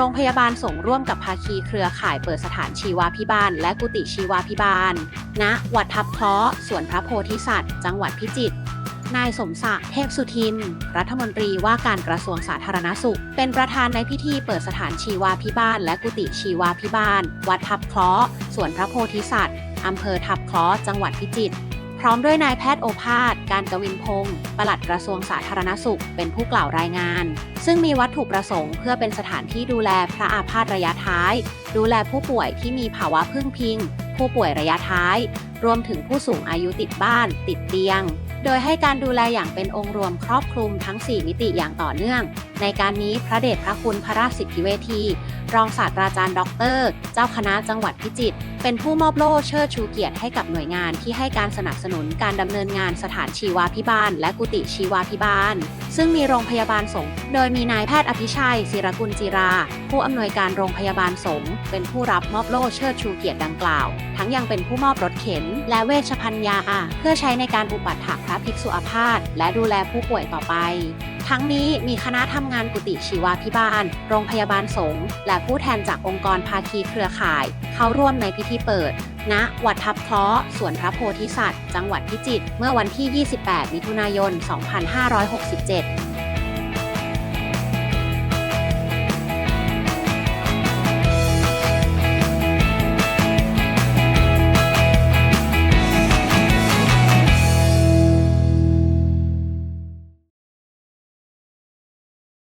โรงพยาบาลส่งร่วมกับภาคีเครือข่ายเปิดสถานชีวาพิบาล และกุฏิชีวาพิบาลณวัดทับเคราะห์สวนพระโพธิสัตว์ จังหวัดพิจิตรนายสมศักดิ์เทพสุทิน รัฐมนตรีว่าการกระทรวงสาธารณสุข เป็นประธานในพิธีเปิดสถานชีวาพิบาล และกุฏิชีวาพิบาล วัดทับเคราะห์สวนพระโพธิสัตว์อำเภอทับเคราะห์จังหวัดพิจิตร พร้อมด้วยนายแพทย์โอภาส การกวินพงศ์ปลัดกระทรวงสาธารณสุข เป็นผู้กล่าวรายงาน ซึ่งมีวัตถุประสงค์เพื่อเป็นสถานที่ดูแลพระอาพาธระยะท้าย ดูแลผู้ป่วยที่มีภาวะพึ่งพิง ผู้ป่วยระยะท้าย รวมถึงผู้สูงอายุติดบ้าน ติดเตียง โดยให้การดูแลอย่างเป็นองค์รวมครอบคลุมทั้ง 4 มิติอย่างต่อเนื่อง ในการนี้พระเดชพระคุณพระราชสิทธิเวที รองศาสตราจารย์ด็อกเตอร์ เจ้าคณะจังหวัดพิจิตร เป็นผู้มอบโล่เชิดชูเกียรติให้กับหน่วยงานที่ให้การสนับสนุนการดำเนินงานสถานชีวาพิบาล และกุฏิชีวาพิบาล ซึ่งมีโรงพยาบาลสงฆ์ โดยมีนายแพทย์อภิชัยศิรกุลจิรา ผู้อำนวยการโรงพยาบาลสงฆ์ เป็นผู้รับมอบโล่เชิดชูเกียรติดังกล่าว ทั้งยังเป็นผู้มอบรถเข็นและเวชภัญญาเพื่อใช้ในการอุปัฏฐากพระภิกษุอาพาธและดูแลผู้ป่วยต่อไป ทั้งนี้มีคณะทำงานกุฏิชีวาพิบาล โรงพยาบาลสงฆ์และผู้แทนจากองค์กรภาคีเครือข่าย เข้าร่วมในพิธีเปิด ณ วัดทับเคราะห์สวนพระโพธิสัตว์ จังหวัดพิจิตรเมื่อวันที่ 28 มิถุนายน 2567